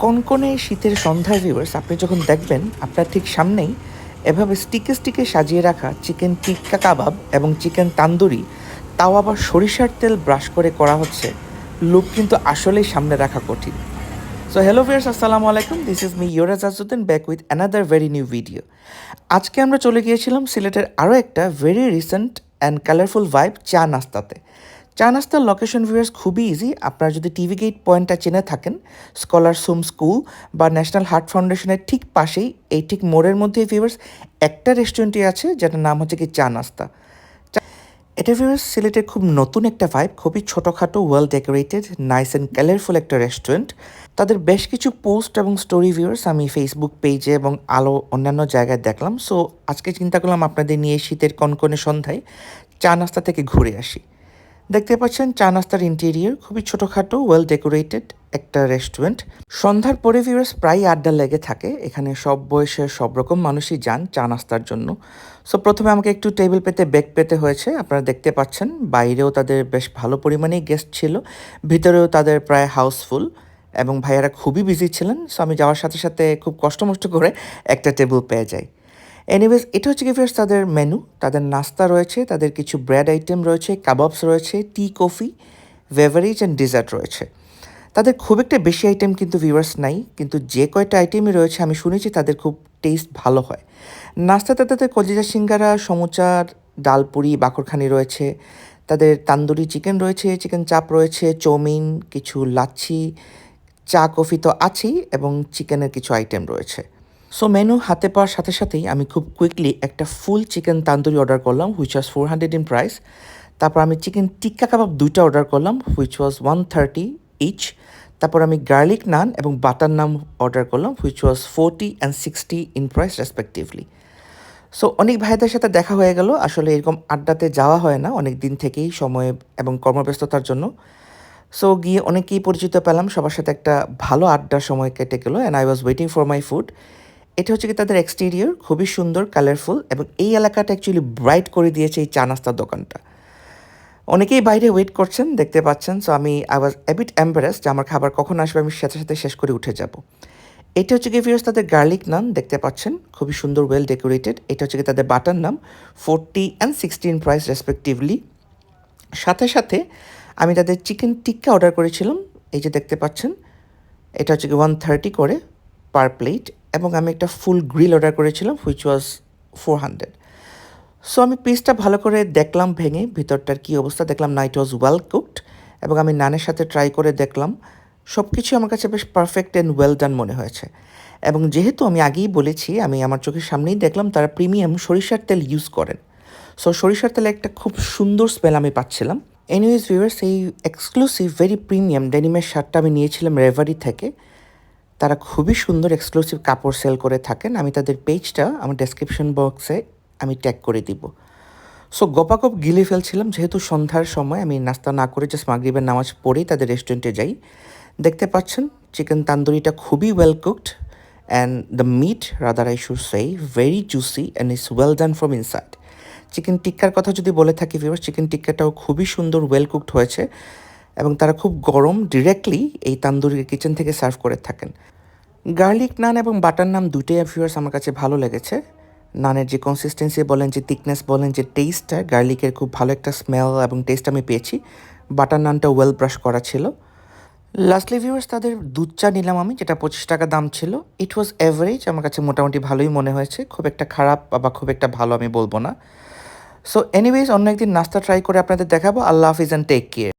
কনকনে শীতের সন্ধ্যার ভিউয়ার্স আপনি যখন দেখবেন, আপনার ঠিক সামনেই এভাবে স্টিকে স্টিকে সাজিয়ে রাখা চিকেন টিক্কা কাবাব এবং চিকেন তান্দুরি তাও আবার সরিষার তেল ব্রাশ করে করা হচ্ছে। লুক কিন্তু আসলেই সামনে রাখা কঠিন। সো হ্যালো ভিয়ার্স আসসালামু আলাইকুম। This is me Yoraj Azuddin back with another very new video আজকে আমরা চলে গিয়েছিলাম সিলেটের আরও একটা very recent and colourful vibe চা নাস্তাতে। চা নাস্তার লোকেশন ভিউয়ার্স খুবই ইজি আপনারা যদি টিভি গেট পয়েন্টটা চেনে থাকেন স্কলার সুম স্কুল বা ন্যাশনাল হার্ট ফাউন্ডেশনের ঠিক পাশেই, এই ঠিক মোড়ের মধ্যেই ভিউয়ার্স একটা রেস্টুরেন্টই আছে, যেটার নাম হচ্ছে কি চা নাস্তা এটা ভিউয়ার্স সিলেটের খুব নতুন একটা ভাইব খুবই ছোটোখাটো well decorated nice and colourful একটা রেস্টুরেন্ট তাদের বেশ কিছু পোস্ট এবং স্টোরি ভিউয়ার্স আমি ফেসবুক পেজে এবং আলো অন্যান্য জায়গায় দেখলাম। সো আজকে চিন্তা করলাম আপনাদের নিয়ে শীতের কনকনে সন্ধ্যায় চা নাস্তা থেকে ঘুরে আসি। দেখতে পাচ্ছেন চা নাস্তার ইন্টেরিয়র খুবই ছোটোখাটো ওয়েল ডেকোরেটেড একটা রেস্টুরেন্ট সন্ধ্যার পরে ভিউয়ার্স প্রায় আড্ডা লেগে থাকে, এখানে সব বয়সের সব রকম মানুষই যান চা নাস্তার জন্য। সো প্রথমে আমাকে একটু টেবিল পেতে বেগ পেতে হয়েছে, আপনারা দেখতে পাচ্ছেন, বাইরেও তাদের বেশ ভালো পরিমাণেই গেস্ট ছিল, ভিতরেও তাদের প্রায় হাউসফুল এবং ভাইয়ারা খুবই বিজি ছিলেন। সো আমি যাওয়ার সাথে সাথে খুব কষ্টমষ্ট করে একটা টেবিল পেয়ে যাই। এনিওয়েজ এটা হচ্ছে কি তাদের মেনু তাদের নাস্তা রয়েছে, তাদের কিছু ব্রেড আইটেম রয়েছে কাবাবস রয়েছে tea coffee beverage and dessert রয়েছে। তাদের খুব একটা বেশি আইটেম কিন্তু ভিউয়ার্স নাই, কিন্তু যে কয়টা আইটেমই রয়েছে, আমি শুনেছি তাদের খুব টেস্ট ভালো হয়। নাস্তাতে তাদের কলিজা সিঙ্গারা সমুচার ডালপুরি বাকরখানি রয়েছে। তাদের তান্দুরি চিকেন রয়েছে চিকেন চাপ রয়েছে চৌমিন কিছু লাচ্ছি, চা কফি তো আছেই, এবং চিকেনের কিছু আইটেম রয়েছে। সো মেনু হাতে পাওয়ার সাথে সাথেই আমি খুব কুইকলি একটা ফুল চিকেন তান্দুরি অর্ডার করলাম which was four hundred in price তারপর আমি চিকেন টিক্কা কাবাব দুইটা অর্ডার করলাম which was one thirty each তারপর আমি গার্লিক নান এবং বাটার নান অর্ডার করলাম which was forty and sixty in price respectively so অনেক ভাইদের সাথে দেখা হয়ে গেল। আসলে এরকম আড্ডাতে যাওয়া হয় না, অনেক দিন থেকেই সময় এবং কর্মব্যস্ততার জন্য। সো গিয়ে অনেকেই পরিচিত পেলাম, সবার সাথে একটা ভালো আড্ডার সময় কেটে গেলো and I was waiting for my food এটা হচ্ছে কি তাদের এক্সটেরিয়র খুবই সুন্দর কালারফুল এবং এই এলাকাটা অ্যাকচুয়ালি ব্রাইট করে দিয়েছে এই চা নাস্তার দোকানটা। অনেকেই বাইরে ওয়েট করছেন, দেখতে পাচ্ছেন সো আমি আই ওয়াজ অ্যাবিট এম্বারেস যে আমার খাবার কখন আসবে, আমি সাথে সাথে শেষ করে উঠে যাব। এটা হচ্ছে ভিউয়ার্স তাদের গার্লিক নান দেখতে পাচ্ছেন, খুবই সুন্দর ওয়েল ডেকোরেটেড এটা হচ্ছে কি তাদের butter naan forty and sixteen price respectively সাথে সাথে আমি তাদের চিকেন টিক্কা অর্ডার করেছিলাম, এই যে দেখতে পাচ্ছেন, এটা হচ্ছে কি ওয়ান থার্টি করে পার প্লেট এবং আমি একটা ফুল গ্রিল অর্ডার করেছিলাম which was four hundred so আমি পিসটা ভালো করে দেখলাম ভেঙে, ভিতরটার কী অবস্থা দেখলাম, না ইট ওয়াজ ওয়েল কুকড এবং আমি নানের সাথে ট্রাই করে দেখলাম সব কিছু আমার কাছে বেশ পারফেক্ট অ্যান্ড ওয়েল ডান মনে হয়েছে। এবং যেহেতু আমি আগেই বলেছি, আমি আমার চোখের সামনেই দেখলাম, তারা প্রিমিয়াম সরিষার তেল ইউজ করেন। সো সরিষার তেলে একটা খুব সুন্দর স্মেল আমি পাচ্ছিলাম। এনিওয়েজ ভিউয়ার্স এই এক্সক্লুসিভ ভেরি প্রিমিয়াম ডেনিমের শার্টটা আমি নিয়েছিলাম রেভারি থেকে। তারা খুবই সুন্দর এক্সক্লুসিভ কাপড় সেল করে থাকেন। আমি তাদের পেজটা আমার ডেসক্রিপশন বক্সে আমি ট্যাগ করে দিব। সো গপাগপ গিলে ফেলছিলাম। যেহেতু সন্ধ্যার সময়, আমি নাস্তা না করে জাস্ট মাগরিবের নামাজ পড়েই তাদের রেস্টুরেন্টে যাই। দেখতে পাচ্ছেন চিকেন তান্দুরিটা খুবই well cooked and the meat rather I should say very juicy and is well done from inside chicken টিক্কার কথা যদি বলে থাকি ভিউয়ার চিকেন টিক্কাটাও খুবই সুন্দর ওয়েল কুকড হয়েছে। এবং তারা খুব গরম ডিরেক্টলি এই তান্দুরি কিচেন থেকে সার্ভ করে থাকেন। গার্লিক নান এবং বাটার নান দুটোই ভিউয়ার্স আমার কাছে ভালো লেগেছে। নানের যে কনসিস্টেন্সি বলেন, যে থিকনেস বলেন, যে টেস্টটা গার্লিকের খুব ভালো একটা স্মেল এবং টেস্ট আমি পেয়েছি। বাটার নানটা ওয়েল ব্রাশ করা ছিল। লাস্টলি ভিউয়ার্স তাদের দুধ চা নিলাম আমি, যেটা পঁচিশ টাকা দাম ছিল। ইট ওয়াজ অ্যাভারেজ আমার কাছে মোটামুটি ভালোই মনে হয়েছে। খুব একটা খারাপ বা খুব একটা ভালো আমি বলব না। সো এনিওয়েজ অন্য একদিন নাস্তা ট্রাই করে আপনাদের দেখাবো। আল্লাহ হাফিজ অ্যান্ড টেক কেয়ার